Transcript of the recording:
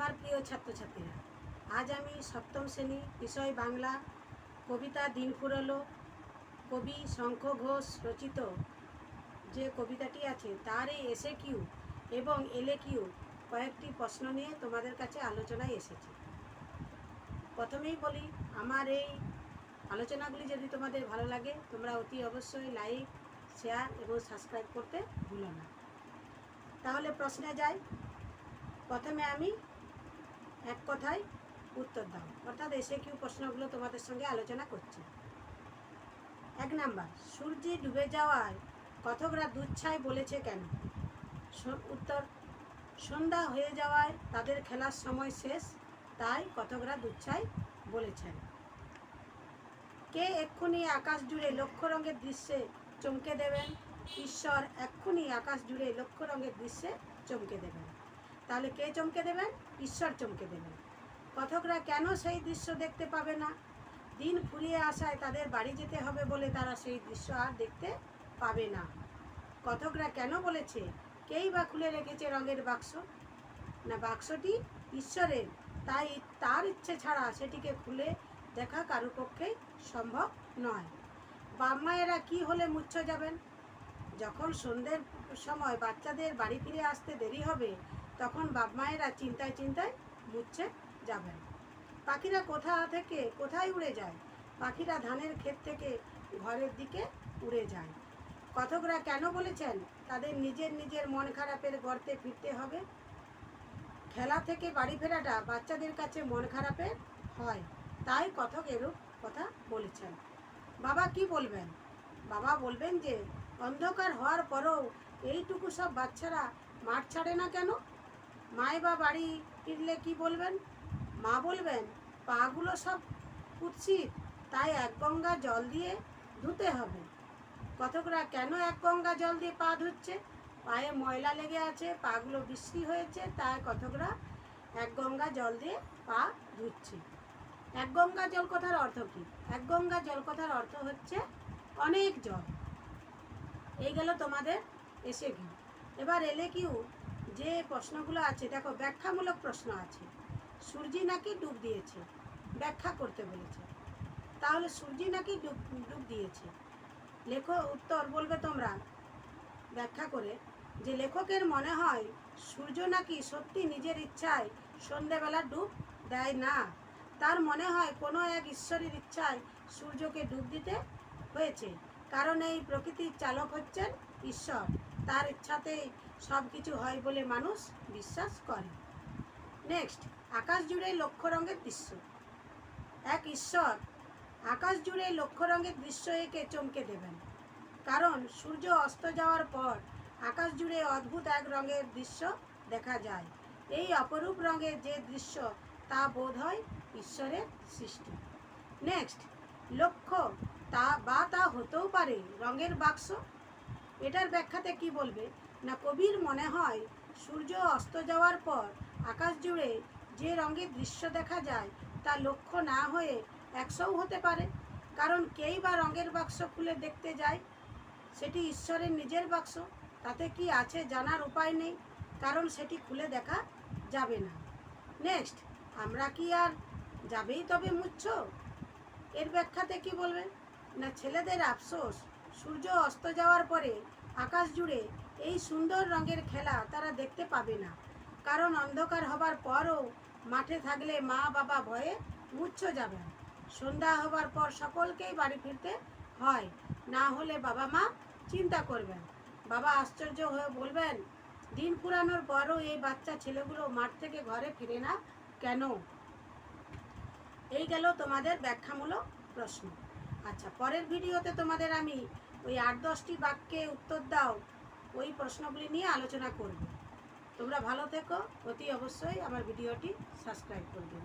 আমার প্রিয় ছাত্রছাত্রীরা, আজ আমি সপ্তম শ্রেণি বিষয় বাংলা কবিতা দিন ফুরলো। কবি শঙ্খ ঘোষ রচিত যে কবিতাটি আছে তার এই এসে কিউ এবং এলে কিউ কয়েকটি প্রশ্ন নিয়ে তোমাদের কাছে আলোচনায় এসেছি। প্রথমেই বলি, আমার এই আলোচনাগুলি যদি তোমাদের ভালো লাগে, তোমরা অতি অবশ্যই লাইক শেয়ার এবং সাবস্ক্রাইব করতে ভুলো না। তাহলে প্রশ্নে যাই। প্রথমে আমি এক কথায় উত্তর দাও। অর্থাৎ এসে কিউ প্রশ্নগুলো তোমাদের সঙ্গে আলোচনা করছি। এক নাম্বার, সূর্যে ডুবে যাওয়ায় কথকরা দুচ্ছায় বলেছে কেন? উত্তর, সন্ধ্যা হয়ে যাওয়ায় তাদের খেলার সময় শেষ, তাই কথকরা দুচ্ছায় বলেছেন। কে এক্ষুনি আকাশ জুড়ে লক্ষ রঙের দৃশ্যে চমকে দেবেন? ঈশ্বর এক্ষুনি আকাশ জুড়ে লক্ষ রঙের দৃশ্যে চমকে দেবেন। তাহলে কে চমকে দেবেন? ঈশ্বর চমকে দেবেন। কথকরা কেন সেই দৃশ্য দেখতে পাবে না? দিন ফুরিয়ে আসায় তাদের বাড়ি যেতে হবে বলে তারা সেই দৃশ্য আর দেখতে পাবে না। কথকরা কেন বলেছে, কেই বা খুলে রেখেছে রঙের বাক্স? না, বাক্সটি ঈশ্বরের। তাই তার ইচ্ছে ছাড়া সেটিকে খুলে দেখা কারও পক্ষে সম্ভব নয়। বাপ মায়েরা কী হলে মুচ্ছ যাবেন? যখন সন্ধ্যের সময় বাচ্চাদের বাড়ি ফিরে আসতে দেরি হবে তখন বাপ মায়েরা চিন্তায় চিন্তায় মুচ্ছে যাবেন। পাখিরা কোথা থেকে, কোথায় উড়ে যায়? পাখিরা ধানের ক্ষেত থেকে ঘরের দিকে উড়ে যায়। কথকরা কেন বলেছেন, তাদের নিজের নিজের মন খারাপের গর্তে ফিরতে হবে। খেলা থেকে বাড়ি ফেরাটা বাচ্চাদের কাছে মন খারাপের হয়, তাই কথক এরূপ কথা বলেছেন। বাবা কি বলবেন? বাবা বলবেন যে, অন্ধকার হওয়ার পরেও এইটুকু সব বাচ্চারা মাঠ ছাড়ে না কেন? মাই বা বাড়ি ফিরলে কি বলবেন? মা বলবেন, পাগুলো সব কুৎসিত তাই এক গঙ্গা জল দিয়ে ধুতে হবে। কতকরা কেন এক গঙ্গা জল দিয়ে পা ধুচ্ছে? পায়ে ময়লা লেগে আছে, পাগুলো বৃষ্টি হয়েছে, তাই কতকরা এক গঙ্গা জল দিয়ে পা ধুচ্ছে। এক গঙ্গা জল কথার অর্থ কী? এক গঙ্গা জল কথার অর্থ হচ্ছে অনেক জল। এই গেল তোমাদের এসে কিউ এবার এলে কিউ যে প্রশ্নগুলো আছে, দেখো, ব্যাখ্যামূলক প্রশ্ন আছে। সূর্যি নাকি ডুব দিয়েছে? ব্যাখ্যা করতে বলেছে। তাহলে সূর্যি নাকি ডুব ডুব দিয়েছে? লেখো উত্তর বলবে তোমরা। ব্যাখ্যা করে, যে লেখকের মনে হয়, সূর্য নাকি সত্যি নিজের ইচ্ছায় সন্ধেবেলা ডুব দেয় না। তার মনে হয়, কোনো এক ঈশ্বরের ইচ্ছায় সূর্যকে ডুব দিতে হয়েছে। কারণ এই প্রকৃতির চালক হচ্ছেন ঈশ্বর। তার ইচ্ছাতেই সব কিছু হয় বলে মানুষ বিশ্বাস করে। নেক্সট আকাশ জুড়ে লক্ষ রঙের দৃশ্য। এক ঈশ্বর আকাশ জুড়ে লক্ষ রঙের দৃশ্য এঁকে চমকে দেবেন। কারণ সূর্য অস্ত যাওয়ার পর আকাশ জুড়ে অদ্ভুত এক রঙের দৃশ্য দেখা যায়। এই অপরূপ রঙের যে দৃশ্য তা বোধ হয় ঈশ্বরের সৃষ্টি। নেক্সট লক্ষ্য তা বা তা হতেও পারে রঙের বাক্স এটার ব্যাখ্যাতে কি বলবে? না কবির মনে হয় সূর্য অস্ত যাওয়ার পর আকাশ জুড়ে যে রঙের দৃশ্য দেখা যায় তা লক্ষ্য না হয়ে একশোও হতে পারে। কারণ কেই বা রঙের বাক্স খুলে দেখতে যায়? সেটি ঈশ্বরের নিজের বাক্স। তাতে কি আছে জানার উপায় নেই? কারণ সেটি খুলে দেখা যাবে না। নেক্সট, আমরা কি আর যাবেই তবে মুচ্ছ? এর ব্যাখ্যাতে কি বলবে? না ছেলেদের আফসোস সূর্য অস্ত যাওয়ার পরে আকাশ জুড়ে এই সুন্দর রঙের খেলা তারা দেখতে পাবে না। কারণ অন্ধকার হবার পরও মাঠে থাকলে মা বাবা ভয়ে মুচ্ছ যাবেন। সন্ধ্যা হবার পর সকলকেই বাড়ি ফিরতে হয়। না হলে বাবা মা চিন্তা করবেন। বাবা আশ্চর্য হয়ে বলবেন, দিন পুরানোর পরও এই বাচ্চা ছেলেগুলো মাঠ থেকে ঘরে ফিরে না কেন? এই গেল তোমাদের ব্যাখ্যামূলক প্রশ্ন। আচ্ছা পরের ভিডিওতে তোমাদের আমি ওই আট দশটি বাক্যে উত্তর দাও, ওই প্রশ্নগুলি নিয়ে আলোচনা করব। তোমরা ভালো থেকো, অতি অবশ্যই আমার ভিডিওটি সাবস্ক্রাইব করবে।